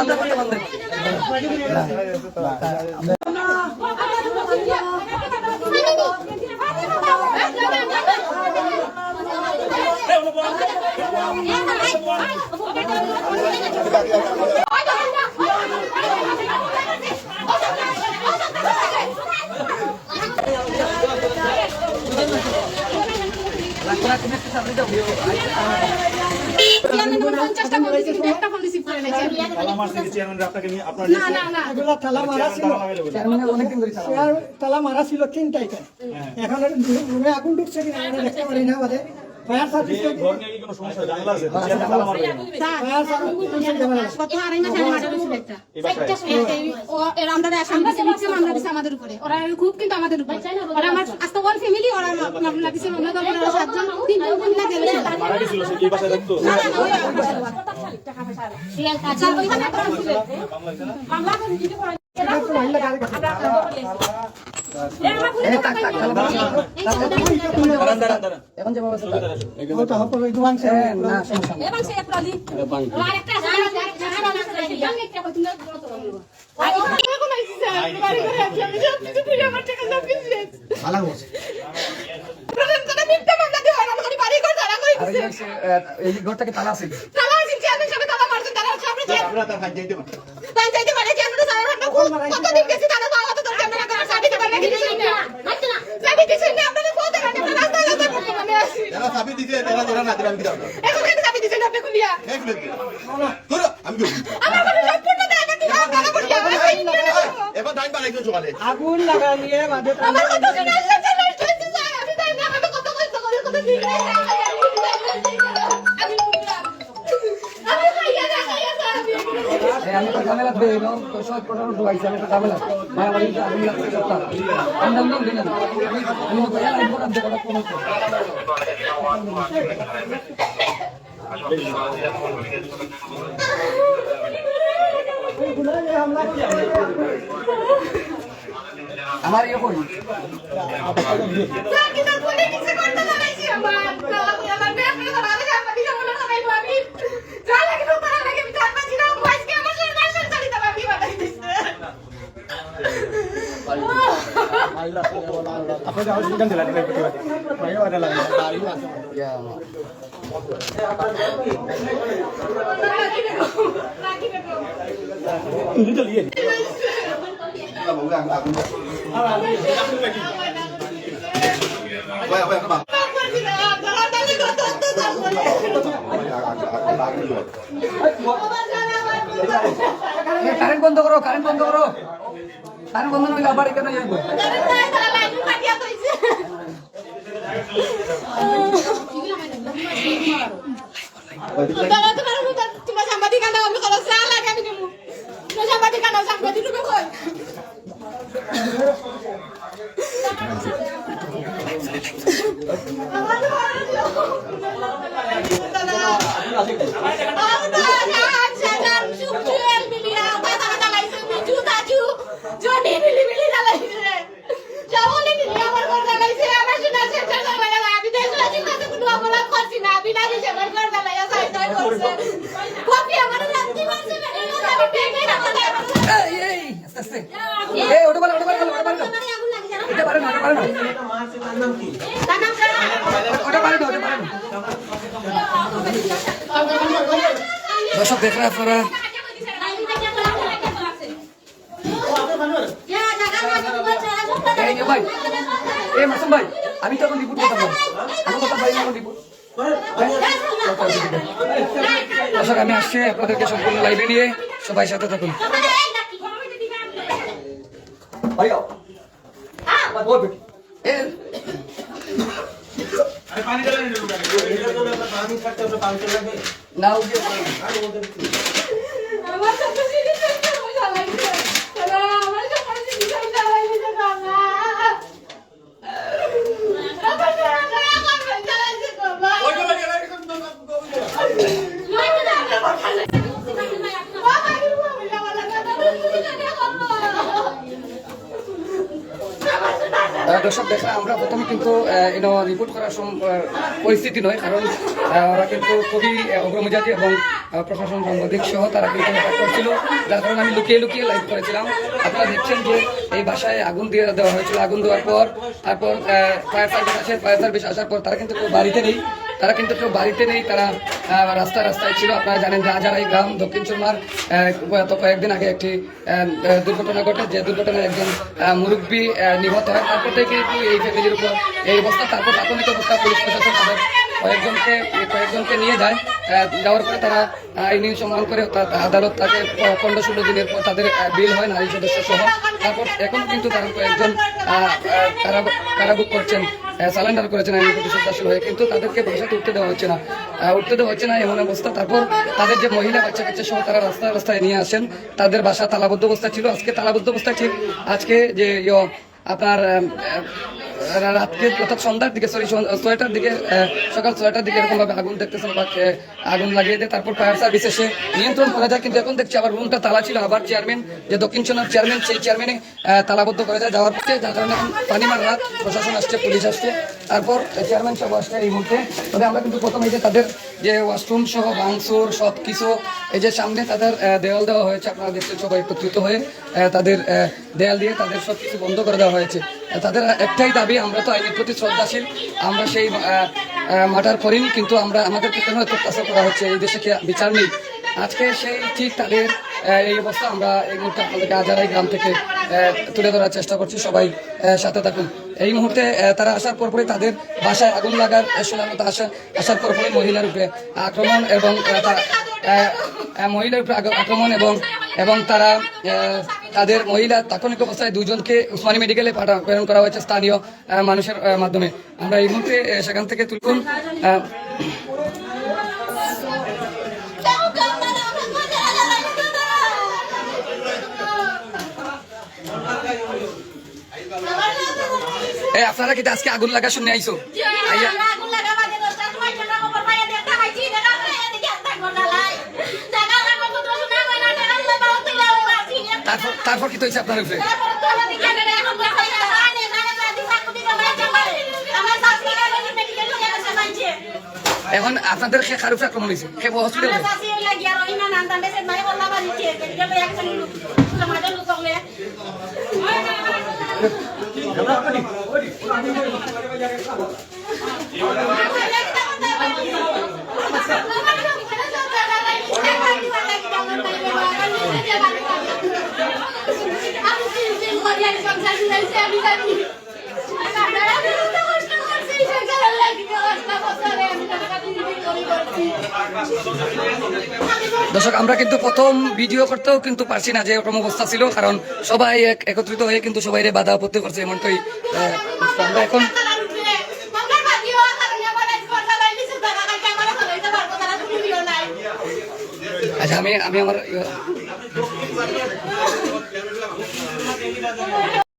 বান্ধব পুরিয়া বান্ধব পঞ্চাশটা ফোন রিসিভ করে একটা তালা মারা ছিল। চেয়ারম্যান অনেকদিন ধরে চালায়। আর তালা মারা ছিল তিনটা এখানে এখন রুমে আগুন ঢুকছে কিনা দেখতে পারি না বাদে ফায়ার সার্ভিস কোনো সমস্যা জানলা আছে চেয়ারম্যান তালা মারবে কেন? ফায়ার সার্ভিস গত আড়াই মাস আগে মার্ডার হয়েছিল একটা এই বাসায় এই- এই- ও- এরা আমরা আসামি দিচ্ছে মিথ্যে মামলা দিচ্ছে আমাদের উপরে ওরা খুব কিন্তু আমাদের উপরে ওরা আমার আস্তে ওয়ান ফ্যামিলি ওরা মামলা দিচ্ছে মামলা দেওয়ার ওরা সাতজন তিনজন ফ্যামিলি গেলে মারা গেছিল সে কি এই থাকতো না না না ওরা আমার বাসায় বাবা। আচ্ছা ওইখানে একটা ছিল মামলা করে দিতে পারে এই এখন যে সমস্যা নেই। এবং সে একটা একটা কত না বড় তো বলব আর ওখানে কোন আইছে স্যার বাড়ি করে আছে আমি সব কিছু পুরো আমার টাকা সব কিছু শেষ প্রধান কোন মিথ্যা মামলা দিয়ে আমার করে বাড়ি করে তারা করে আর এই যে, এ, এই ঘরটাকে তালা আছে তালা আছে চেয়ারম্যান সাহেব তালা মারছেন তারা আপনারা যাইতে পারেন পঞ্চায়েতে মানে চেয়ারম্যান সাহেব আমরা কত দিন গেছি তারা বাবা তো ক্যামেরা করে সাথে করে রেখে দিয়েছেন না সাথে কিছু নেই আপনাদের বলতে পারেন আমরা রাস্তায় রাস্তায় করতে মানে আসি যারা তারা যারা না দিলে আমি না। এখন কেন সাথে দিয়েছেন? আপনি এই খুলে দিবে। ধরো, আমি দেবো। আমার মানে সম্পূর্ণ টাকা দিলাম টাকা খুলিয়া আমার এবার টাইম বাড়াইছো সকালে আগুন লাগাইয়ে বাদে আমার কত জন আসছে আমি তাই না আমি কত কষ্ট করে কত দিন আমার ইয়ে করি। আমার তালা করে আমার মেয়ে করে তালা করে আমার দিকে মনে লাগাই আমি যা লাগে তো তালা লাগে আমি চার পাঁচ দিন আজকে আমার সরকার সরকারি তালা আমি বানাই দিছে আপনাদের হাউস কিখান দিলা দিলা প্রতিবাদ ভাই ওটা লাগে ইয়া দুটো লিয়ে একটা বাপ। এ, কারেন্ট বন্ধ করো কারেন্ট বন্ধ করো কারেন্ট বন্ধ নইলে আবার এখানে যাইব তোমার সাংবাদিক আনাও আমি কলো চা লাগে আমি দেবো তোমার সাংবাদিক আনাও সাংবাদিক রূপে কই জনি মিলি মিলি জ্বালাইছে সবলে মিলি আমার ঘর জ্বালাইছে আমার শোনা শেষে জ্বালাই আমি দেশ রাজি কাছে কোনো অপরাধ করছি না বিনা দিছে আমার ঘর জ্বালাইয়া সাইড করছে কপি আমার রাত্রি মাসে আমি পেগে রাখতে এই এই এই ওটা বলে ওটা বলে ওটা বলে এটা পারে না ওটা পারে না। ওটা পারে না ওটা পারে না। দর্শক দেখরা আপনারা। ভাই এই মাসুম ভাই আমি তো এখন রিপোর্ট কথা পারি না এখন রিপোর্ট দর্শক আমি আসছি আপনাদেরকে সম্পূর্ণ লাইভে নিয়ে। সবাই সাথে থাকুন। ভাইয়া। ওই বেটি এ পানি দিলেন পানি থাকতে পানি চলে না ওই যে আমার সাথে সিটি সেন্টার হয়ে জ্বালাইছে তারা আমার সাথে সিটি সেন্টার জ্বালাইছে বাবা আমার সাথে আমার ভাই জ্বালাইছে বাবা দর্শক দেখা আমরা প্রথমে কিন্তু এনো রিপোর্ট করার পরিস্থিতি নয়, কারণ ওরা কিন্তু খুবই অগ্রমজাতি এবং প্রশাসন সাংবাদিক সহ তারা কিন্তু অ্যাটাক করছিল। যার কারণে আমি লুকিয়ে লুকিয়ে লাইভ করেছিলাম। আপনারা দেখছেন যে এই বাসায় আগুন দিয়ে দেওয়া হয়েছিল। আগুন দেওয়ার পর, তারপর ফায়ার সার্ভিস আসে ফায়ার সার্ভিস আসার পর তারা কিন্তু বাড়িতে নেই। তারা কিন্তু কেউ বাড়িতে নেই তারা আহ, রাস্তায় ছিল। আপনারা জানেন রাজারাই গ্রাম দক্ষিণ চুরমার গত কয়েকদিন আগে একটি দুর্ঘটনা ঘটে। যে দুর্ঘটনায় একজন মুরব্বী নিহত হয়। তারপর থেকে কিন্তু এই ফ্যামিলির উপর এই অবস্থা। তারপর প্রাথমিক অবস্থা পুলিশ প্রশাসন তাদের কয়েকজনকে কয়েকজনকে নিয়ে যায়। যাওয়ার পরে তারা আইনি সম্মান করে আদালত তাকে পনেরো ষোলো দিনের পর তাদের বিল হয়, নারী সদস্য সহ। তারপর এখন কিন্তু তারা কয়েকজন কারাভোগ করছেন সালেন্ডার করেছেন আইনি প্রতিশোধ দাসীল হয়ে। কিন্তু তাদেরকে বাসাতে উঠতে দেওয়া হচ্ছে না। উঠতে দেওয়া হচ্ছে না এমন অবস্থা। তারপর তাদের যে মহিলা, বাচ্চা কাচ্চা সহ তারা রাস্তায় রাস্তায় নিয়ে আসেন। তাদের বাসা তালাবদ্ধ অবস্থা ছিল। আজকে তালাবদ্ধ অবস্থা ঠিক। আজকে যে আপনার রাতকে অর্থাৎ সন্ধ্যার দিকে সরি ছয়টার দিকে সকাল ছয়টার দিকে এরকম ভাবে আগুন দেখতেছেন, বা আগুন লাগিয়ে দেয় তারপর ফায়ার সার্ভিস এসে নিয়ন্ত্রণ করা যায়। কিন্তু এখন দেখছি আবার রুমটা তালা ছিল, আবার চেয়ারম্যান, যে দক্ষিণ সোনার চেয়ারম্যান, সেই চেয়ারম্যানে তালাবদ্ধ করা যায়। যাওয়ার পথে যার কারণে এখন পানিমার রাত, প্রশাসন আসছে, পুলিশ আসছে। তারপর চেয়ারম্যান সব আসছে এই মুহূর্তে। তবে আমরা কিন্তু প্রথমে যে তাদের যে ওয়াশরুম সহ বাংসুর সব কিছু এই যে সামনে তাদের আহ, দেওয়াল দেওয়া হয়েছে আপনারা দেখছেন সবাই একত্রিত হয়ে তাদের দেয়াল দিয়ে তাদের সব কিছু বন্ধ করে দেওয়া হয়েছে। তাদের একটাই দাবি আমরা তো আইনের প্রতি শ্রদ্ধাশীল আমরা সেই মাটার করিনি কিন্তু আমরা আমাদেরকে কেন এত করা হচ্ছে? এই দেশে কি বিচার নেই? আজকে সেই ঠিক তাদের এই অবস্থা আমরা এই মুহূর্তে আপনাদেরকে আজারাই গ্রাম থেকে তুলে ধরার চেষ্টা করছি। সবাই সাথে থাকুন। এই মুহূর্তে তারা আসার পরপরই তাদের বাসায় আগুন লাগার শোনার মতো আসা আসার পরপরই মহিলার উপরে আক্রমণ এবং মহিলার উপরে আক্রমণ এবং এবং তারা তাদের মহিলা তাৎক্ষণিক অবস্থায় দুজনকে উসমানী মেডিকেলে পাঠা প্রেরণ করা হয়েছে স্থানীয় মানুষের মাধ্যমে। আমরা এই মুহূর্তে সেখান থেকে তুলকুন আপনারা কি আজকে আগুন লাগা শুনে আইছো? আইয়া তারপর কি তো হয়েছে আপনার উপরে এখন আপনাদের খে খারুফ আক্রমণ হয়েছে খে হসপিটাল আমি জানি দর্শক, আমরা কিন্তু প্রথম ভিডিও করতেও কিন্তু পারছি না যে এরকম অবস্থা ছিল, কারণ সবাই এক- একত্রিত হয়ে কিন্তু সবাই বাধা আপত্তি করছে, এমনটাই আমরা এখন আচ্ছা আমি আমি আমার